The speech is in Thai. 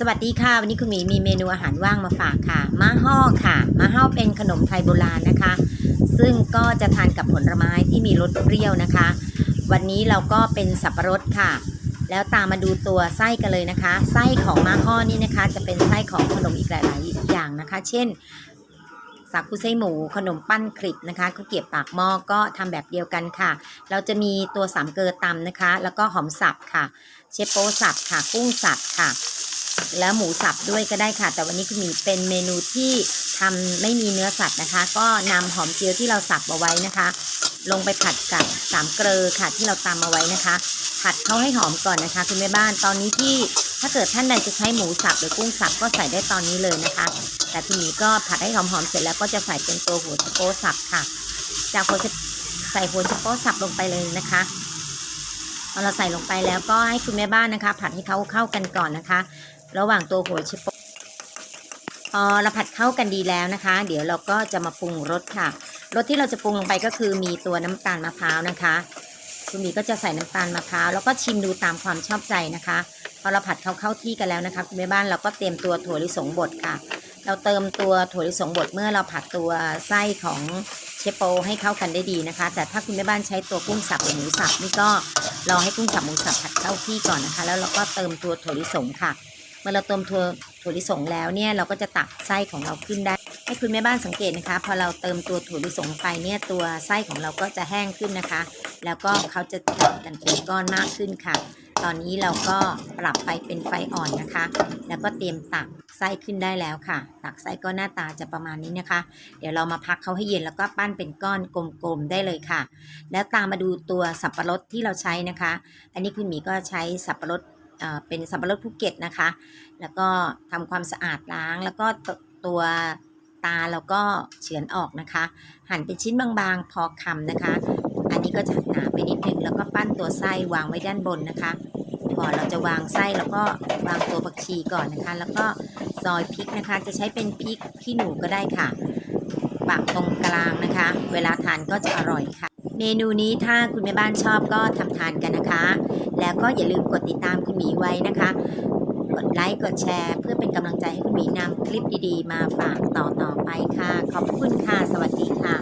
สวัสดีค่ะ วันนี้คุณหมีมีเมนูอาหารว่างมาฝากค่ะมะฮ่อค่ะมะฮ่อเป็นขนมไทยโบราณนะคะ ซึ่งก็จะทานกับผลไม้ที่มีรสเปรี้ยวนะคะ วันนี้เราก็เป็นสับปะรดค่ะ แล้วตามมาดูตัวไส้กันเลยนะคะ ไส้ของมะฮ่อนี่นะคะ จะเป็นไส้ของขนมอีกหลาย ๆ อย่างนะคะ เช่นสาคูไส้หมูขนมปั้นคลิปนะคะข้าวเกรียบปากหม้อก็ทำแบบเดียวกันค่ะ เราจะมีตัวสามเกลือตำนะคะ แล้วก็หอมสับค่ะ เชฟโป้สับค่ะ กุ้งสับค่ะ แล้วหมูสับด้วยก็ได้ค่ะ แต่วันนี้คุณหมีเป็นเมนูที่ทำไม่มีเนื้อสัตว์นะคะ ก็นำหอมเจียวที่เราสับเอาไว้นะคะ ลงไปผัดกับสามเกลือค่ะที่เราตำเอาไว้นะคะ ผัดเขาให้หอมก่อนนะคะคุณแม่บ้านตอนนี้ที่ถ้าเกิดท่านใดจะใช้หมูสับหรือกุ้งสับก็ใส่ได้ตอนนี้เลยนะคะ แต่คุณหมีก็ผัดให้หอมๆเสร็จแล้วก็จะใส่เป็นตัวหัวชะโปสับค่ะ จากหัวใส่หัวชะโปสับลงไปเลยนะคะพอเราใส่ลงไปแล้วก็ให้คุณแม่บ้านนะคะ ผัดให้เขาเข้ากันก่อนนะคะ ระหว่างตัวหัวชะโปพอเราผัดเข้ากันดีแล้วนะคะ เดี๋ยวเราก็จะมาปรุงรสค่ะรสที่เราจะปรุงลงไปก็คือมีตัวน้ำตาลมะพร้าวนะคะคุณหมีก็จะใส่น้ำตาลมะพร้าวแล้วก็ชิมดูตามความชอบใจนะคะพอเราผัดเข้าเข้าที่กันแล้วนะคะคุณแม่บ้านเราก็เตรียมตัวถั่วลิสงบดค่ะ เราเติมตัวถั่วลิสงบดเมื่อเราผัดตัวไส้ของเชโปให้เข้ากันได้ดีนะคะ แต่ถ้าคุณแม่บ้านใช้ตัวกุ้งสับหรือหมูสับนี่ก็รอให้กุ้งสับหมูสับผัดเข้าที่ก่อนนะคะ แล้วเราก็เติมตัวถั่วลิสงค่ะ เมื่อเราเติมถั่วถั่วลิสงแล้วเนี่ยเราก็จะตักไส้ของเราขึ้นได้ ให้คุณแม่บ้านสังเกตนะคะ พอเราเติมตัวถั่วลิสงไปเนี่ยตัวไส้ของเราก็จะแห้งขึ้นนะคะ แล้วก็เขาจะจับกันเป็นก้อนมากขึ้นค่ะ ตอนนี้เราก็ปรับไฟเป็นไฟอ่อนนะคะ แล้วก็เตรียมตักไส้ขึ้นได้แล้วค่ะ ตักไส้ก็หน้าตาจะประมาณนี้นะคะ เดี๋ยวเรามาพักเขาให้เย็นแล้วก็ปั้นเป็นก้อนกลมๆได้เลยค่ะ แล้วตามมาดูตัวสับปะรดที่เราใช้นะคะ อันนี้คุณหมีก็ใช้สับปะรด เป็นสับปะรดภูเก็ตนะคะ แล้วก็ทำความสะอาดล้างแล้วก็ตัวตาเราก็เฉือนออกนะคะ หั่นเป็นชิ้นบางๆพอคำนะคะ อันนี้ก็จะหนาไปนิดนึงแล้วก็ปั้นตัวไส้วางไว้ด้านบนนะคะก่อนเราจะวางไส้แล้วก็วางตัวผักชีก่อนนะคะ แล้วก็ซอยพริกนะคะ จะใช้เป็นพริกขี้หนูก็ได้ค่ะปักตรงกลางนะคะ เวลาทานก็จะอร่อยค่ะ เมนูนี้ถ้าคุณแม่บ้านชอบก็ทำทานกันนะคะ แล้ว ก็อย่าลืมกดติดตามคุณหมีไว้นะคะ กดไลค์กดแชร์ เพื่อเป็นกำลังใจให้คุณหมีนำคลิปดีๆ มาฝากต่อๆไปค่ะ ขอบคุณค่ะ สวัสดีค่ะ